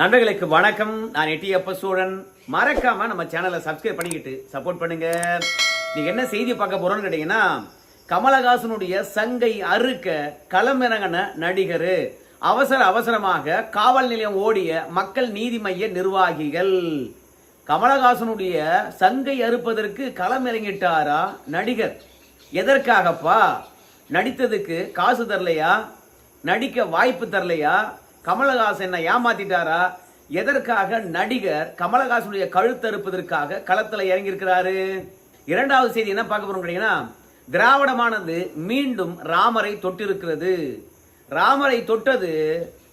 நண்பர்களுக்கு வணக்கம். நான் எட்டியப்ப சூழன். மறக்காம நம்ம சேனலை சப்ஸ்கிரைப் பண்ணிக்கிட்டு சப்போர்ட் பண்ணுங்க. நீங்க என்ன செய்தி பார்க்க போறோம்னு கேட்டீங்கன்னா கமலஹாசனுடைய சங்கை அறுக்க களமிறங்கின நடிகர். அவசர அவசரமாக காவல் நிலையம் ஓடிய மக்கள் நீதி மைய நிர்வாகிகள். கமலஹாசனுடைய சங்கை அறுப்பதற்கு களமிறங்கிட்டாரா நடிகர்? எதற்காகப்பா? நடித்ததுக்கு காசு தரலையா? நடிக்க வாய்ப்பு தரலையா? கமலஹாசனை என்ன ஏமாத்திட்டாரா? எதற்காக நடிகர் கமலஹாசனுடைய கழுத்தறுப்பதற்காக களத்தில் இறங்கியிருக்கிறாரு? இரண்டாவது செய்தி என்ன பார்க்க போறோம் கேட்டீங்கன்னா திராவிடமானது மீண்டும் ராமரை தொட்டிருக்கிறது. ராமரை தொட்டது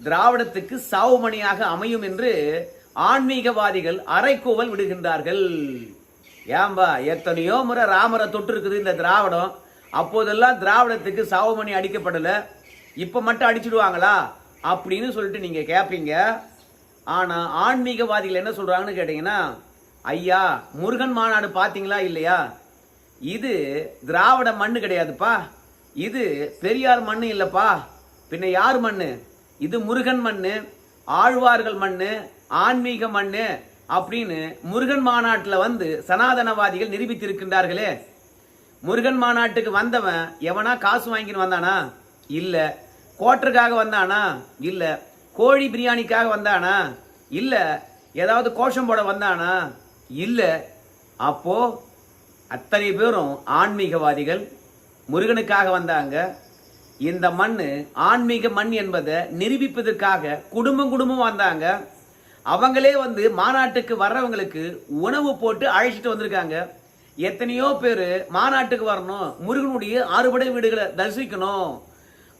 திராவிடத்துக்கு சாவுமணியாக அமையும் என்று ஆன்மீகவாதிகள் அரைக்கூவல் விடுகின்றார்கள். ஏம்பா எத்தனையோ முறை ராமரை தொட்டு இருக்குது இந்த திராவிடம். அப்போதெல்லாம் திராவிடத்துக்கு சாவுமணி அடிக்கப்படலை. இப்போ மட்டும் அடிச்சிடுவாங்களா? அப்படின்னு சொல்லிட்டு நீங்கள் கேட்பீங்க ஆனால் ஆன்மீகவாதிகள் என்ன சொல்கிறாங்கன்னு கேட்டிங்கன்னா ஐயா முருகன் மாநாடு பார்த்தீங்களா இல்லையா? இது திராவிட மண்ணு கிடையாதுப்பா. இது பெரியார் மண் இல்லைப்பா. பின்ன யார் மண் இது முருகன் மண் ஆழ்வார்கள் மண் ஆன்மீக மண் அப்படின்னு முருகன் மாநாட்டில் வந்து சனாதனவாதிகள் நிரூபித்திருக்கின்றார்களே. முருகன் மாநாட்டுக்கு வந்தவன் எவனா காசு வாங்கின்னு வந்தானா? இல்லை கோட்டருக்காக வந்தானா? இல்லை. கோழி பிரியாணிக்காக வந்தானா? இல்லை. ஏதாவது கோஷம் போட வந்தானா? இல்லை. அப்போ அத்தனை பேரும் ஆன்மீகவாதிகள் முருகனுக்காக வந்தாங்க. இந்த மண் ஆன்மீக மண் என்பதை நிரூபிப்பதற்காக குடும்பம் குடும்பம் வந்தாங்க. அவங்களே வந்து மாநாட்டுக்கு வர்றவங்களுக்கு உணவு போட்டு அழைச்சிட்டு வந்திருக்காங்க. எத்தனையோ பேர் மாநாட்டுக்கு வரணும் முருகனுடைய அறுபடை வீடுகளை தரிசிக்கணும்.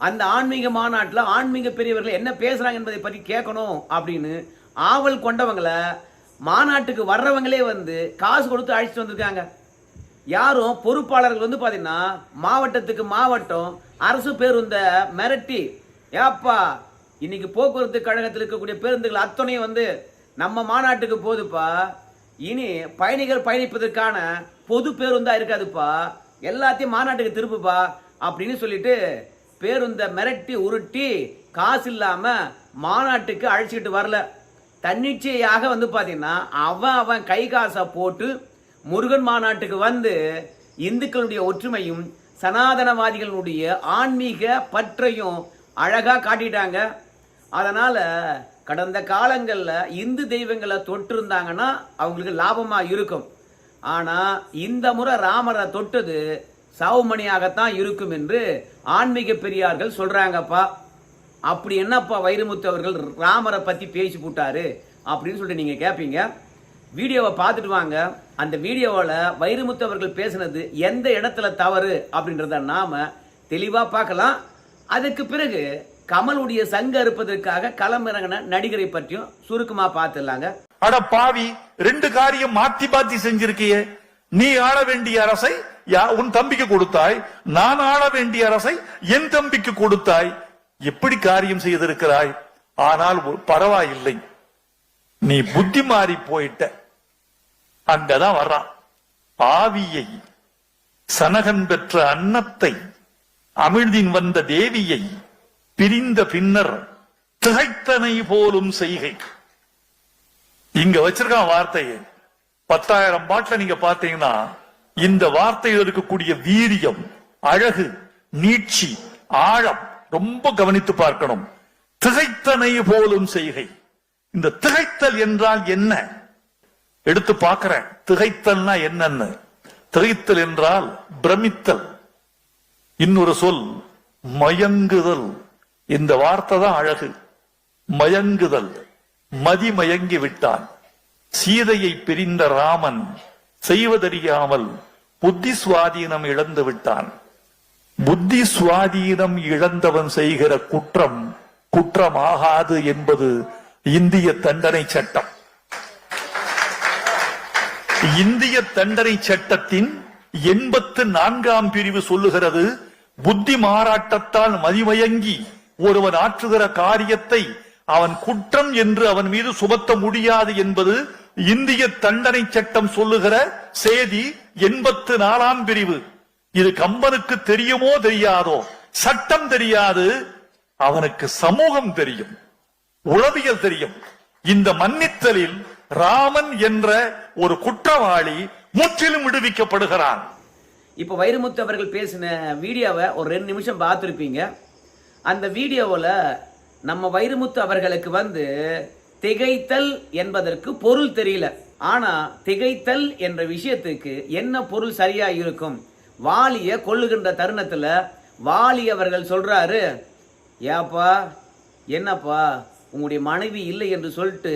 அந்த ஆன்மீக மாநாட்டில் ஆன்மீக பெரியவர்கள் என்ன பேசுகிறாங்க என்பதை பற்றி கேட்கணும் அப்படின்னு ஆவல் கொண்டவங்களை மாநாட்டுக்கு வர்றவங்களே வந்து காசு கொடுத்து அழைச்சிட்டு வந்திருக்காங்க. யாரும் பொறுப்பாளர்கள் வந்து பார்த்தீங்கன்னா மாவட்டத்துக்கு மாவட்டம் அரசு பேருந்த மிரட்டி ஏப்பா இன்னைக்கு போக்குவரத்து கழகத்தில் இருக்கக்கூடிய பேருந்துகள் அத்தனையும் வந்து நம்ம மாநாட்டுக்கு போகுதுப்பா இனி பயணிகள் பயணிப்பதற்கான பொது பேருந்தா இருக்காதுப்பா. எல்லாத்தையும் மாநாட்டுக்கு திருப்புப்பா. அப்படின்னு சொல்லிட்டு பேருந்தை மிரட்டி உருட்டி காசு இல்லாமல் மாநாட்டுக்கு அழைச்சிக்கிட்டு வரல. தன்னிச்சையாக வந்து பார்த்தீங்கன்னா அவன் அவன் கை காசை போட்டு முருகன் மாநாட்டுக்கு வந்து இந்துக்களுடைய ஒற்றுமையும் சனாதனவாதிகளுடைய ஆன்மீக பற்றையும் அழகாக காட்டிட்டாங்க. அதனால் கடந்த காலங்களில் இந்து தெய்வங்களை தொட்டிருந்தாங்கன்னா அவங்களுக்கு லாபமாக இருக்கும். ஆனால் இந்த முறை ராமரை தொட்டது சாவுமணியாகத்தான் இருக்கும் என்று ஆன்மீக பெரியார்கள் சொல்றாங்கப்பா. அப்படி என்னப்பா வைரமுத்து அவர்கள் ராமரை பத்தி பேசி போட்டாரு அப்படின்னு சொல்லிட்டு நீங்க கேட்பீங்க வீடியோவை பார்த்துட்டு வாங்க. அந்த வீடியோவில் வைரமுத்து அவர்கள் பேசினது எந்த இடத்துல தவறு அப்படின்றத நாம தெளிவாக பார்க்கலாம். அதுக்கு பிறகு கமலுடைய சங்க அறுப்பதற்காக களமிறங்கின நடிகரை பற்றியும் சுருக்கமா பார்த்துடலாங்க. அட பாவி ரெண்டு காரியம் மாத்தி மாத்தி செஞ்சிருக்கியே. நீ ஆள வேண்டிய அரசை யா- உன் தம்பிக்கு கொடுத்தாய் நான் ஆள வேண்டிய அரசை என் தம்பிக்கு கொடுத்தாய். எப்படி காரியம் செய்திருக்கிறாய்? ஆனால் பரவாயில்லை. நீ புத்தி மாறி போயிட்ட. அங்கதான் வர்றான். ஆவியை சனகன் பெற்ற அன்னத்தை அமிழ்தின் வந்த தேவியை பிரிந்த பின்னர் திகைத்தனை போலும் செய்கை. இங்க வச்சிருக்கான் வார்த்தையை. பத்தாயிரம் பாட்டில் நீங்க பாத்தீங்கன்னா இந்த வார்த்தையில் இருக்கக்கூடிய வீரியம் அழகு நீட்சி ஆழம் ரொம்ப கவனித்து பார்க்கணும். திகைத்தனை போலும் செய்கை. இந்த திகைத்தல் என்றால் என்ன? எடுத்து பார்க்கிறேன். திகைத்தல்னா என்னன்னு. திகைத்தல் என்றால் பிரமித்தல். இன்னொரு சொல் மயங்குதல். இந்த வார்த்தை தான் அழகு. மயங்குதல். மதி மயங்கி விட்டான். சீதையை பிரிந்த ராமன் செய்வதறியாமல் புத்தி சுவாதீனம் இழந்து விட்டான். புத்தி சுவாதீனம் இழந்தவன் செய்கிற குற்றம் குற்றமாகாது என்பது இந்திய தண்டனை சட்டம். இந்திய தண்டனை சட்டத்தின் எண்பத்து நான்காம் பிரிவு சொல்லுகிறது புத்தி மாறாட்டத்தால் மதிமயங்கி ஒருவன் ஆற்றுகிற காரியத்தை அவன் குற்றம் என்று அவன் மீது சுமத்த முடியாது என்பது இந்திய தண்டனை சட்டம் சொல்லுகிற செய்தி எண்பத்து நாலாம் பிரிவு. இது கம்பனுக்கு தெரியுமோ தெரியாதோ? சட்டம் தெரியாது. அவனுக்கு சமூகம் தெரியும். உளவியல் தெரியும். இந்த மன்னித்தலில் ராமன் என்ற ஒரு குற்றவாளி முற்றிலும் விடுவிக்கப்படுகிறான். இப்போ வைரமுத்து அவர்கள் பேசின வீடியோவை ஒரு ரெண்டு நிமிஷம் பார்த்துருப்பீங்க. அந்த வீடியோவில் நம்ம வைரமுத்து அவர்களுக்கு வந்து திகைத்தல் என்பதற்கு பொருள் தெரியல. ஆனா திகைத்தல் என்ற விஷயத்துக்கு என்ன பொருள் சரியா இருக்கும்? வாலிய கொள்ளுகின்ற தருணத்துல வாலி அவர்கள் சொல்றாரு ஏப்பா என்னப்பா உங்களுடைய மனைவி இல்லை என்று சொல்லிட்டு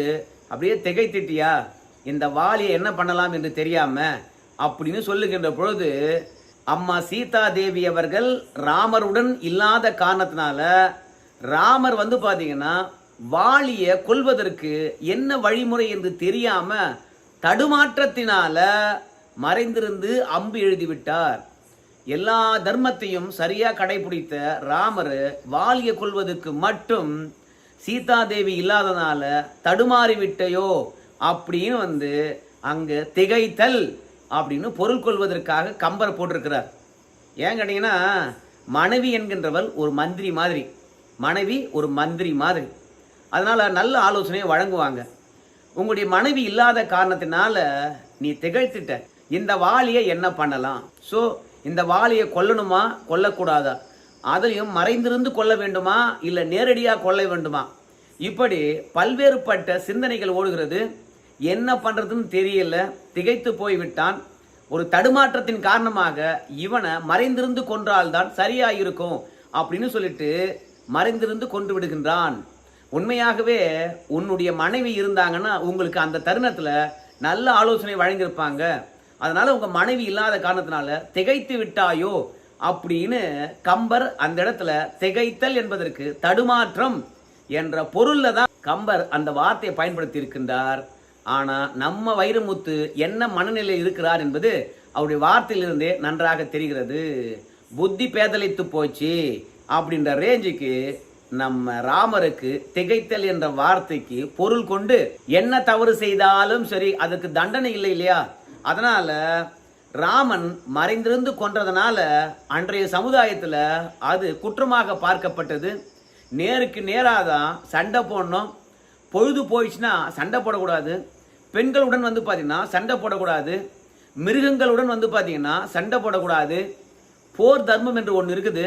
அப்படியே திகைத்திட்டியா? இந்த வாலியை என்ன பண்ணலாம் என்று தெரியாம? அப்படின்னு சொல்லுகின்ற பொழுது அம்மா சீதா தேவி அவர்கள் ராமருடன் இல்லாத காரணத்தினால ராமர் வந்து பார்த்தீங்கன்னா வாலிய கொள்வதற்கு என்ன வழிமுறை என்று தெரியாம தடுமாற்றத்தினால மறைந்திருந்து அம்பு எழுதிவிட்டார். எல்லா தர்மத்தையும் சரியா கடைபிடித்த ராமர் வாலிய கொள்வதற்கு மட்டும் சீதாதேவி இல்லாதனால தடுமாறிவிட்டையோ அப்படின்னு வந்து அங்கே திகைத்தல் அப்படின்னு பொருள் கொள்வதற்காக கம்பர் போட்டிருக்கிறார். ஏன் கேட்டீங்கன்னா மனைவி என்கின்றவள் ஒரு மந்திரி மாதிரி. மனைவி ஒரு மந்திரி மாதிரி. அதனால் நல்ல ஆலோசனையை வழங்குவாங்க. உங்களுடைய மனைவி இல்லாத காரணத்தினால நீ திகழ்த்திட்ட. இந்த வாலியை என்ன பண்ணலாம்? ஸோ இந்த வாலியை கொல்லணுமா? கொல்லக்கூடாதா? அதையும் மறைந்திருந்து கொள்ள வேண்டுமா? இல்லை நேரடியாக கொல்ல வேண்டுமா? இப்படி பல்வேறுபட்ட சிந்தனைகள் ஓடுகிறது. என்ன பண்ணுறதுன்னு தெரியல. திகைத்து போய்விட்டான். ஒரு தடுமாற்றத்தின் காரணமாக இவனை மறைந்திருந்து கொன்றால்தான் சரியாக இருக்கும் அப்படின்னு சொல்லிட்டு மறைந்திருந்து கொண்டு விடுகின்றான். உண்மையாகவே உன்னுடைய மனைவி இருந்தாங்கன்னா உங்களுக்கு அந்த தருணத்தில் நல்ல ஆலோசனை வழங்கியிருப்பாங்க. அதனால் உங்கள் மனைவி இல்லாத காரணத்தினால திகைத்து விட்டாயோ அப்படின்னு கம்பர் அந்த இடத்துல திகைத்தல் என்பதற்கு தடுமாற்றம் என்ற பொருளில் தான் கம்பர் அந்த வார்த்தையை பயன்படுத்தி இருக்கின்றார் ஆனால் நம்ம வைரமுத்து என்ன மனநிலையில் இருக்கிறார் என்பது அவருடைய வார்த்தையிலிருந்தே நன்றாக தெரிகிறது. புத்தி பேதலித்து போச்சு. அப்படின்ற ரேஞ்சுக்கு நம்ம ராமருக்கு திகைத்தல் என்ற வார்த்தைக்கு பொருள் கொண்டு என்ன தவறு செய்தாலும் சரி அதுக்கு தண்டனை இல்லை இல்லையா? அதனால ராமன் மறைந்திருந்து கொன்றதுனால அன்றைய சமுதாயத்தில் அது குற்றமாக பார்க்கப்பட்டது. நேருக்கு நேராக தான் சண்டை போடணும். பொழுது போயிடுச்சுன்னா சண்டை போடக்கூடாது. பெண்களுடன் வந்து பார்த்திங்கன்னா சண்டை போடக்கூடாது. மிருகங்களுடன் வந்து பார்த்தீங்கன்னா சண்டை போடக்கூடாது. போர் தர்மம் என்று ஒன்று இருக்குது.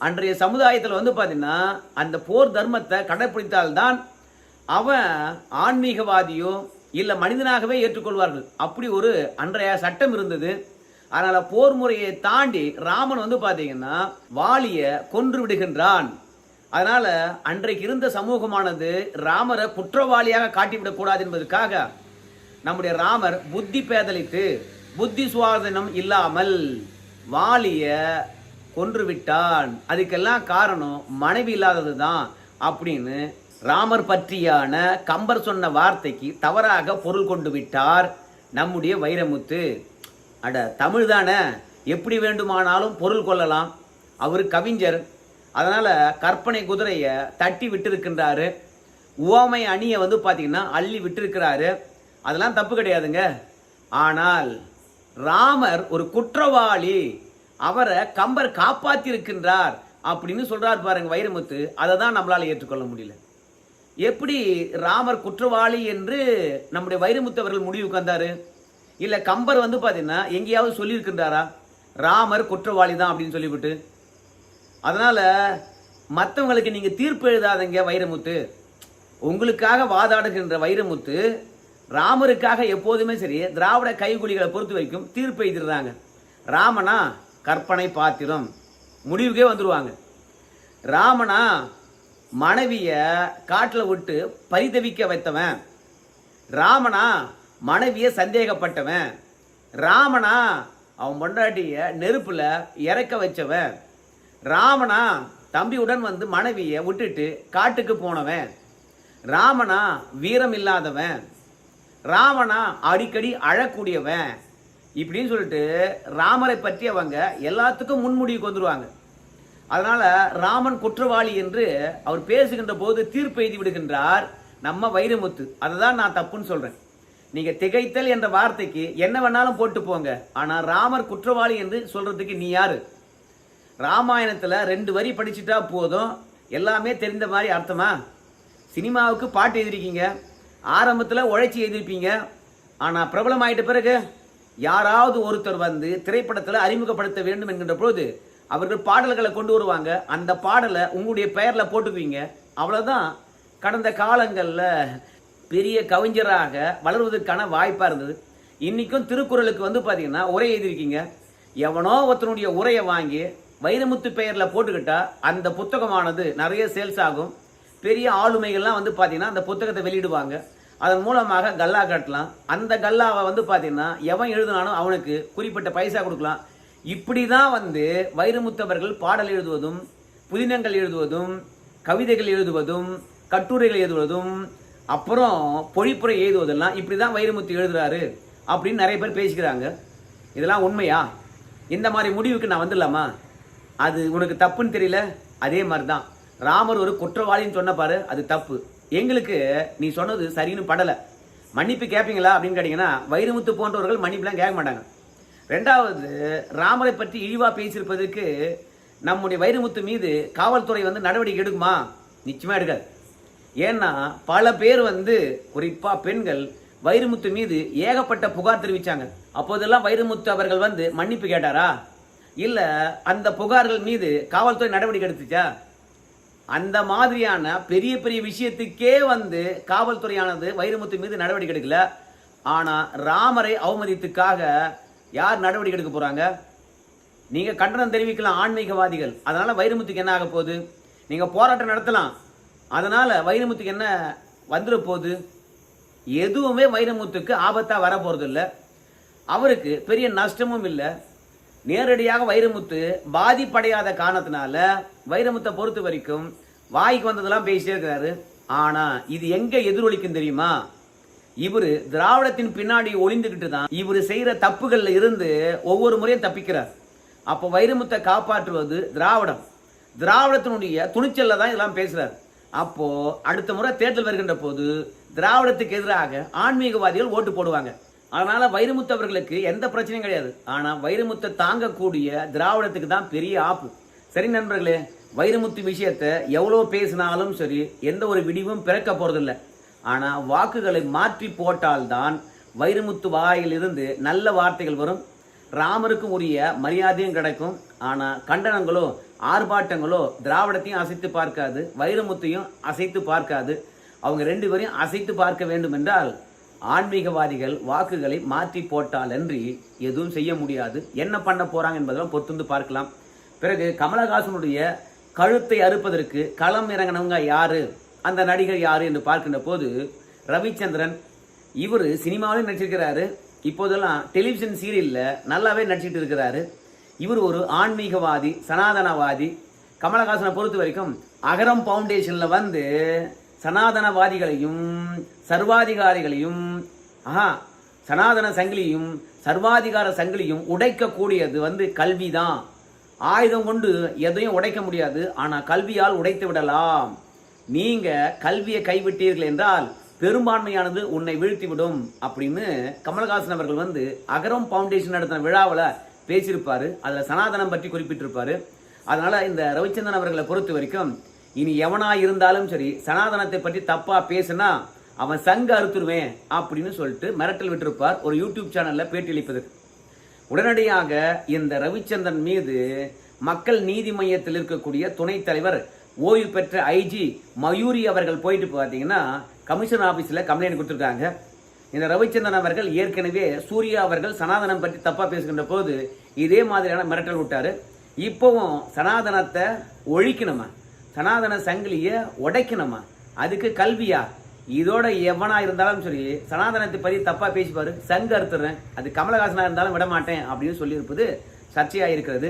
அன்றைய சமுதாயத்தில் வந்து பார்த்தீங்கன்னா அந்த போர் தர்மத்தை கடைப்பிடித்தால்தான் அவன் ஆன்மீகவாதியோ இல்லை மனிதனாகவே ஏற்றுக்கொள்வார்கள். அப்படி ஒரு அன்றைய சட்டம் இருந்தது. அதனால் போர் முறையை தாண்டி ராமன் வந்து பார்த்தீங்கன்னா வாலியை கொன்று விடுகின்றான். அதனால் அன்றைக்கு இருந்த சமூகமானது ராமரை குற்றவாளியாக காட்டிவிடக்கூடாது என்பதற்காக நம்முடைய ராமர் புத்தி பேதலித்து புத்தி சுவாதனம் இல்லாமல் வாலிய கொன்று விட்டான் அதுக்கெல்லாம் காரணம் மனைவி இல்லாதது தான் அப்படின்னு ராமர் பற்றியான கம்பர் சொன்ன வார்த்தைக்கு தவறாக பொருள் கொண்டு விட்டார் நம்முடைய வைரமுத்து. அட தமிழ் தானே? எப்படி வேண்டுமானாலும் பொருள் கொள்ளலாம். அவர் கவிஞர். அதனால் கற்பனை குதிரையை தட்டி விட்டுருக்கின்றாரு. உவமை அணியை வந்து பார்த்திங்கன்னா அள்ளி விட்டுருக்கிறாரு. அதெல்லாம் தப்பு கிடையாதுங்க. ஆனால் ராமர் ஒரு குற்றவாளி. அவரை கம்பர் காப்பாற்றியிருக்கின்றார் அப்படின்னு சொல்றார் பாருங்க வைரமுத்து. அதை தான் நம்மளால் ஏற்றுக்கொள்ள முடியல. எப்படி ராமர் குற்றவாளி என்று நம்முடைய வைரமுத்து அவர்கள் முடிவுக்கு வந்தாரு இல்லை கம்பர் வந்து பார்த்தீங்கன்னா எங்கேயாவது சொல்லியிருக்கின்றாரா? ராமர் குற்றவாளி தான் அப்படின்னு சொல்லிவிட்டு. அதனால் மற்றவங்களுக்கு நீங்கள் தீர்ப்பு எழுதாதீங்க வைரமுத்து. உங்களுக்காக வாதாடுகின்ற வைரமுத்து ராமருக்காக எப்போதுமே சரி திராவிட கைகுலிகளை பொறுத்த வரைக்கும் தீர்ப்பு எழுதிடுறாங்க. ராமனா கற்பனை பாத்திரம். முடிவுக்கே வந்துடுவாங்க ராமனா மனைவியை காட்டில் விட்டு பரிதவிக்க வைத்தவன். ராமனா மனைவியை சந்தேகப்பட்டவன். ராமனா அவன் பொண்டாட்டிய நெருப்பில் இறக்க வச்சவன். ராமனா தம்பியுடன் வந்து மனைவியை விட்டுட்டு காட்டுக்கு போனவன். ராமனா வீரம் இல்லாதவன். ராமனா அடிக்கடி அழக்கூடியவன். இப்படின்னு சொல்லிட்டு ராமரை பற்றி அவங்க எல்லாத்துக்கும் முன்முடிவுக்கு வந்துருவாங்க அதனால ராமன் குற்றவாளி என்று அவர் பேசுகின்ற போது தீர்ப்பு எழுதி விடுகின்றார் நம்ம வைரமுத்து. அதை தான் நான் தப்புன்னு சொல்றேன். நீங்க திகைத்தல் என்ற வார்த்தைக்கு என்ன வேணாலும் போட்டு போங்க. ஆனா ராமர் குற்றவாளி என்று சொல்றதுக்கு நீ யாரு? ராமாயணத்துல ரெண்டு வரி படிச்சுட்டா போதும். எல்லாமே தெரிந்த மாதிரி அர்த்தமா? சினிமாவுக்கு பாட்டு எழுதிருக்கீங்க ஆரம்பத்தில் உழைச்சி எழுதியிருப்பீங்க. ஆனால் பிரபலம் பிறகு? யாராவது ஒருத்தர் வந்து திரைப்படத்தில் அறிமுகப்படுத்த வேண்டும் என்கின்ற பொழுது அவர்கள் பாடல்களை கொண்டு வருவாங்க. அந்த பாடலை உங்களுடைய பெயரில் போட்டுக்குவீங்க. அவ்வளோதான் கடந்த காலங்களில் பெரிய கவிஞராக வளர்வதற்கான வாய்ப்பாக இருந்தது. இன்றைக்கும் திருக்குறளுக்கு வந்து பார்த்தீங்கன்னா உரை எழுதியிருக்கீங்க. எவனோ ஒருத்தனுடைய உரையை வாங்கி வைரமுத்து பெயரில் போட்டுக்கிட்டா அந்த புத்தகமானது நிறைய சேல்ஸ் ஆகும். பெரிய ஆளுமைகள்லாம் வந்து பார்த்தீங்கன்னா அந்த புத்தகத்தை வெளியிடுவாங்க. அதன் மூலமாக கல்லா கட்டலாம். அந்த கல்லாவை வந்து பார்த்தீங்கன்னா எவன் எழுதினாலும் அவனுக்கு குறிப்பிட்ட பைசா கொடுக்கலாம். இப்படி தான் வந்து வைரமுத்தவர்கள் பாடல் எழுதுவதும் புதினங்கள் எழுதுவதும் கவிதைகள் எழுதுவதும் கட்டுரைகள் எழுதுவதும் அப்புறம் பொழிப்புரை எழுதுவதெல்லாம் இப்படி தான் வைரமுத்து எழுதுறாரு அப்படின்னு நிறைய பேர் பேசிக்கிறாங்க. இதெல்லாம் உண்மையா? இந்த மாதிரி முடிவுக்கு நான் வந்துடலாமா? அது உனக்கு தப்புன்னு தெரியல? அதே மாதிரி தான் ராமர் ஒரு குற்றவாளின்னு சொன்ன பாரு அது தப்பு. எங்களுக்கு நீ சொன்னது சரின்னு படலை. மன்னிப்பு கேட்பீங்களா அப்படின்னு கேட்டிங்கன்னா வைரமுத்து போன்றவர்கள் மன்னிப்புலாம் கேட்க மாட்டாங்க. ரெண்டாவது ராமரை பற்றி இழிவாக பேசியிருப்பதற்கு நம்முடைய வைரமுத்து மீது காவல்துறை வந்து நடவடிக்கை எடுக்குமா? நிச்சயமாக எடுக்காது. ஏன்னா பல பேர் வந்து குறிப்பாக பெண்கள் வைரமுத்து மீது ஏகப்பட்ட புகார் தெரிவித்தாங்க அப்போதெல்லாம் வைரமுத்து அவர்கள் வந்து மன்னிப்பு கேட்டாரா? இல்லை அந்த புகார்கள் மீது காவல்துறை நடவடிக்கை எடுத்துச்சா? அந்த மாதிரியான பெரிய பெரிய விஷயத்துக்கே வந்து காவல்துறையானது வைரமுத்து மீது நடவடிக்கை எடுக்கல. ஆனால் ராமரை அவமதித்துக்காக யார் நடவடிக்கை எடுக்க போகிறாங்க நீங்கள் கண்டனம் தெரிவிக்கலாம் ஆன்மீகவாதிகள். அதனால் வைரமுத்துக்கு என்ன ஆக போகுது? நீங்கள் போராட்டம் நடத்தலாம். அதனால் வைரமுத்துக்கு என்ன வந்துட போகுது? எதுவுமே வைரமுத்துக்கு ஆபத்தாக வர போகிறதில்ல அவருக்கு பெரிய நஷ்டமும் இல்லை. நேரடியாக வைரமுத்து பாதிப்படையாத காரணத்தினால வைரமுத்தை பொறுத்த வரைக்கும் வாய்க்கு வந்ததெல்லாம் பேசிட்டே இருக்கிறாரு. ஆனா இது எங்க எதிரொலிக்கும் தெரியுமா? இவர் திராவிடத்தின் பின்னாடி ஒளிந்துகிட்டு தான் இவர் செய்யற தப்புகள்ல இருந்து ஒவ்வொரு முறையும் தப்பிக்கிறார். அப்போ வைரமுத்தை காப்பாற்றுவது திராவிடம். திராவிடத்தினுடைய துணிச்சல்ல தான் இதெல்லாம் பேசுறாரு. அப்போ அடுத்த முறை தேர்தல் வருகின்ற போது திராவிடத்துக்கு எதிராக ஆன்மீகவாதிகள் ஓட்டு போடுவாங்க. அதனால வைரமுத்து அவர்களுக்கு எந்த பிரச்சனையும் கிடையாது. ஆனால் வைரமுத்தை தாங்கக்கூடிய திராவிடத்துக்கு தான் பெரிய ஆப்பு. சரி நண்பர்களே வைரமுத்து விஷயத்தை எவ்வளோ பேசினாலும் சரி எந்த ஒரு விடிவும் பிறக்க போகிறதில்ல ஆனால் வாக்குகளை மாற்றி போட்டால்தான் வைரமுத்து வாயிலிருந்து நல்ல வார்த்தைகள் வரும். ராமருக்கும் உரிய மரியாதையும் கிடைக்கும். ஆனால் கண்டனங்களோ ஆர்ப்பாட்டங்களோ திராவிடத்தையும் அசைத்து பார்க்காது வைரமுத்தையும் அசைத்து பார்க்காது. அவங்க ரெண்டு பேரையும் அசைத்து பார்க்க வேண்டும் என்றால் ஆன்மீகவாதிகள் வாக்குகளை மாற்றி போட்டாலன்றி எதுவும் செய்ய முடியாது. என்ன பண்ண போகிறாங்க என்பதெல்லாம் பொறுத்து பார்க்கலாம். பிறகு கமலஹாசனுடைய கழுத்தை அறுப்பதற்கு களம் இறங்கினவங்க யாரு? அந்த நடிகர் யாரு என்று பார்க்கின்ற போது ரவிச்சந்திரன் இவர் சினிமாவிலும் நடிச்சிருக்கிறாரு. இப்போதெல்லாம் டெலிவிஷன் சீரியலில் நல்லாவே நடிச்சிட்டு இருக்கிறாரு. இவர் ஒரு ஆன்மீகவாதி சனாதனவாதி. கமலஹாசனை பொறுத்த வரைக்கும் அகரம் ஃபவுண்டேஷனில் வந்து சனாதனவாதிகளையும் சர்வாதிகாரிகளையும் ஆஹா சனாதன சங்கிலியும் சர்வாதிகார சங்கிலியும் உடைக்கக்கூடியது வந்து கல்வி தான் ஆயுதம் கொண்டு எதையும் உடைக்க முடியாது ஆனால் கல்வியால் உடைத்து விடலாம். நீங்கள் கல்வியை கைவிட்டீர்கள் என்றால் பெரும்பான்மையானது உன்னை வீழ்த்திவிடும் அப்படின்னு கமல்ஹாசன் அவர்கள் வந்து அகரம் ஃபவுண்டேஷன் நடத்தின விழாவில் பேசியிருப்பார். அதில் சனாதனம் பற்றி குறிப்பிட்டிருப்பார். அதனால் இந்த ரவிச்சந்திரன் அவர்களை பொறுத்த வரைக்கும் இனி எவனாக இருந்தாலும் சரி சனாதனத்தை பற்றி தப்பாக பேசுனா அவன் சங்க அறுத்துருவேன் அப்படின்னு சொல்லிட்டு மிரட்டல் விட்டிருப்பார் ஒரு யூடியூப் சேனல்ல பேட்டியளிப்பதற்கு உடனடியாக இந்த ரவிச்சந்திரன் மீது மக்கள் நீதி மையத்தில் இருக்கக்கூடிய துணைத் தலைவர் ஓய்வு பெற்ற ஐஜி மயூரி அவர்கள் போயிட்டு பார்த்தீங்கன்னா கமிஷன் ஆஃபீஸில் கம்ப்ளைண்ட் கொடுத்துருக்காங்க. இந்த ரவிச்சந்திரன் அவர்கள் ஏற்கனவே சூர்யா அவர்கள் சனாதனம் பற்றி தப்பாக பேசுகின்ற போது இதே மாதிரியான மிரட்டல் விட்டார். இப்போவும் சனாதனத்தை ஒழிக்கணுமா? சனாதன சங்கிலியை உடைக்கணுமா? அதுக்கு கல்வியா? இதோட எவனா இருந்தாலும் சரி சனாதனத்தை பற்றி தப்பா பேசிப்பாரு. சங்க அறுத்துறேன் அது கமலஹாசனா இருந்தாலும் விட மாட்டேன் அப்படின்னு சொல்லியிருப்பது சர்ச்சையா இருக்கிறது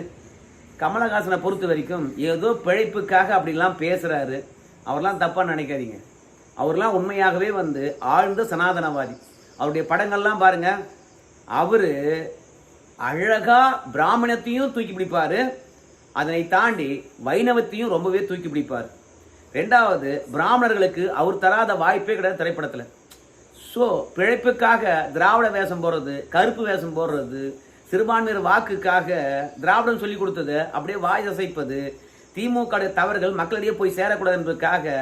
கமலஹாசனை பொறுத்த வரைக்கும் ஏதோ பிழைப்புக்காக அப்படிலாம் பேசுறாரு. அவர்லாம் தப்பா நினைக்காதீங்க. அவர்லாம் உண்மையாகவே வந்து ஆழ்ந்த சனாதனவாதி. அவருடைய படங்கள்லாம் பாருங்க. அவரு அழகா பிராமணத்தையும் தூக்கி பிடிப்பாரு. அதனை தாண்டி வைணவத்தையும் ரொம்பவே தூக்கி பிடிப்பார். ரெண்டாவது பிராமணர்களுக்கு அவர் தராத வாய்ப்பே கிடையாது திரைப்படத்தில். ஸோ பிழைப்புக்காக திராவிட வேஷம் போடுறது கருப்பு வேஷம் போடுறது சிறுபான்மையர் வாக்குக்காக திராவிடம் சொல்லி கொடுத்தது அப்படியே வாய் அசைப்பது திமுக தவறுகள் மக்களிடையே போய் சேரக்கூடாது என்பதற்காக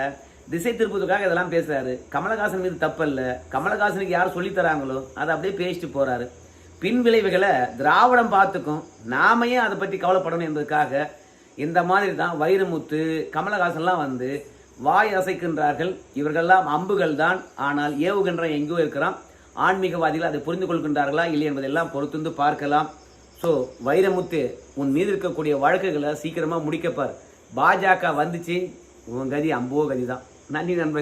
திசை திருப்பதுக்காக இதெல்லாம் பேசுறாரு. கமலஹாசன் மீது தப்பல்ல. கமலஹாசனுக்கு யார் சொல்லித்தராங்களோ அதை அப்படியே பேசிட்டு போறாரு. பின் விளைவுகளை திராவிடம் பார்த்துக்கும் நாமையே அதை பற்றி கவலைப்படணும் என்பதற்காக இந்த மாதிரி தான் வைரமுத்து கமலஹாசன்லாம் வந்து வாய் அசைக்கின்றார்கள். இவர்கள்லாம் அம்புகள் தான் ஆனால் ஏவுகின்ற எங்கோ இருக்கிறான். ஆன்மீகவாதிகள் அதை புரிந்து கொள்கின்றார்களா இல்லை என்பதெல்லாம் பொறுத்துந்து பார்க்கலாம். ஸோ வைரமுத்து உன் மீது இருக்கக்கூடிய வழக்குகளை சீக்கிரமாக முடிக்கப்பார். பாஜக வந்துச்சு. உன் கதி அம்போ கதி தான் நன்றி நண்பர்கள்.